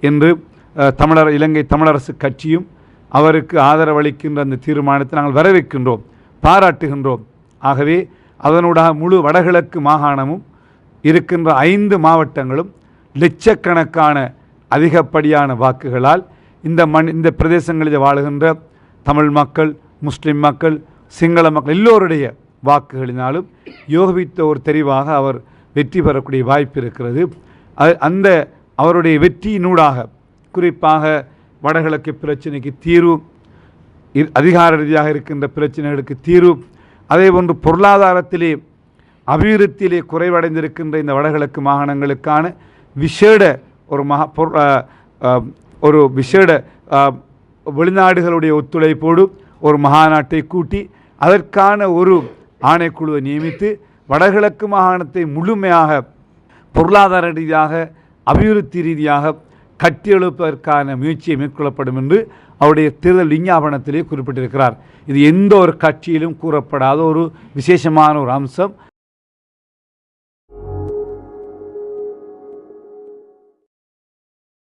என்று தமிழர் இலங்கை தமிழரசு கட்சியும் அவருக்கு ஆதரவளிக்கின்ற அந்த தீர்மானத்தை நாங்கள் வரவேற்கின்றோம் பாராட்டுகின்றோம். ஆகவே அதனூடாக முழு வடகிழக்கு மாகாணமும் இருக்கின்ற ஐந்து மாவட்டங்களும் லட்சக்கணக்கான அதிகப்படியான வாக்குகளால் இந்த மண் இந்த பிரதேசங்களில் வாழுகின்ற தமிழ் மக்கள் முஸ்லிம் மக்கள் சிங்கள மக்கள் எல்லோருடைய வாக்குகளினாலும் யோகவித்த ஒரு தெரிவாக அவர் வெற்றி பெறக்கூடிய வாய்ப்பு இருக்கிறது. அது- அந்த அவருடைய வெற்றியினூடாக குறிப்பாக வடகிழக்கு பிரச்சனைக்கு தீர்வு இ- அதிகார ரீதியாக இருக்கின்ற பிரச்சனைகளுக்கு தீர்வு அதேபோன்று பொருளாதாரத்திலே அபிவிருத்தியிலே குறைவடைந்திருக்கின்ற இந்த வடகிழக்கு மாகாணங்களுக்கான விசேட ஒரு மகா பொரு ஒரு விசேட வெளிநாடுகளுடைய ஒத்துழைப்போடு ஒரு மகாநாட்டை கூட்டி அதற்கான ஒரு ஆணைக்குழுவை நியமித்து வடகிழக்கு மாகாணத்தை முழுமையாக பொருளாதார ரீதியாக அபிவிருத்தி ரீதியாக கட்டியெழுப்பதற்கான முயற்சியை மேற்கொள்ளப்படும் என்று அவருடைய தேர்தல் விஞ்ஞாபனத்திலே குறிப்பிட்டிருக்கிறார். இது எந்த ஒரு கட்சியிலும் கூறப்படாத ஒரு விசேஷமான ஒரு அம்சம்.